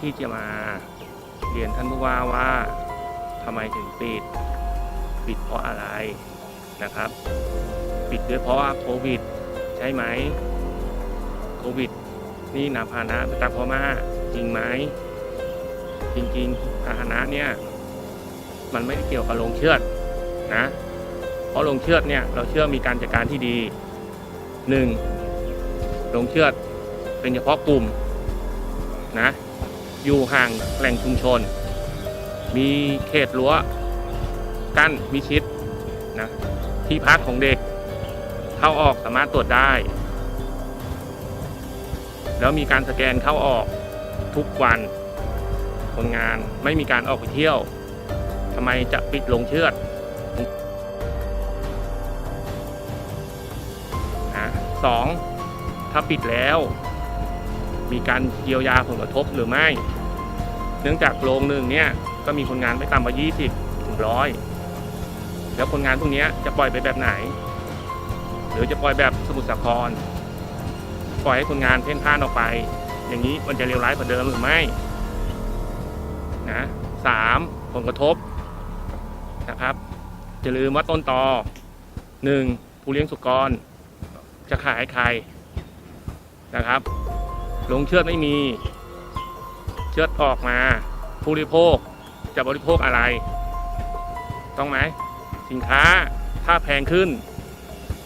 ที่จะมาเรียนท่านผู้ว่าว่าทำไมถึงปิด ปิดเพราะอะไรนะครับ ปิดด้วยเพราะว่าโควิด ใช่ไหมโควิด นี่นาพานะไปตามพ่อมาจริงไหมจริงๆพาหนะเนี่ยมันไม่ได้เกี่ยวกับโรงเชือดนะเพราะโรงเชือดเนี่ยเราเชื่อมีการจัดการที่ดีหนึ่งโรงเชือดเป็นเฉพาะกลุ่มนะ อยู่ห่างแหล่งชุมชน มีเขตรั้วกั้นมิชิดนะที่พักของเด็ก เข้าออกสามารถตรวจได้ แล้วมีการสแกนเข้าออกทุกวันคนงานไม่มีการออกไปเที่ยวทำไมจะปิดลงเชือดนะสองถ้าปิดแล้ว มีการเยียวยาผลกระทบหรือไม่ เนื่องจากโรงหนึ่งเนี่ยก็มีคนงานไม่ต่ำกว่า 20 ถึงร้อยแล้วคนงานพวกนี้จะปล่อยไปแบบไหน หรือจะปล่อยแบบสมุทรสาคร ปล่อยให้คนงานเพ่นพ่านออกไป อย่างนี้มันจะเลวร้ายกว่าเดิมหรือไม่นะสามผลกระทบนะครับจะลืมว่าต้นตอหนึ่งผู้เลี้ยงสุกร จะขายให้ใครนะครับลงเชือดไม่มี เชือดออกมา ผู้บริโภคจะบริโภคอะไร ต้องไหมสินค้าถ้าแพงขึ้น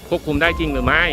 ควบคุมได้จริงหรือไม่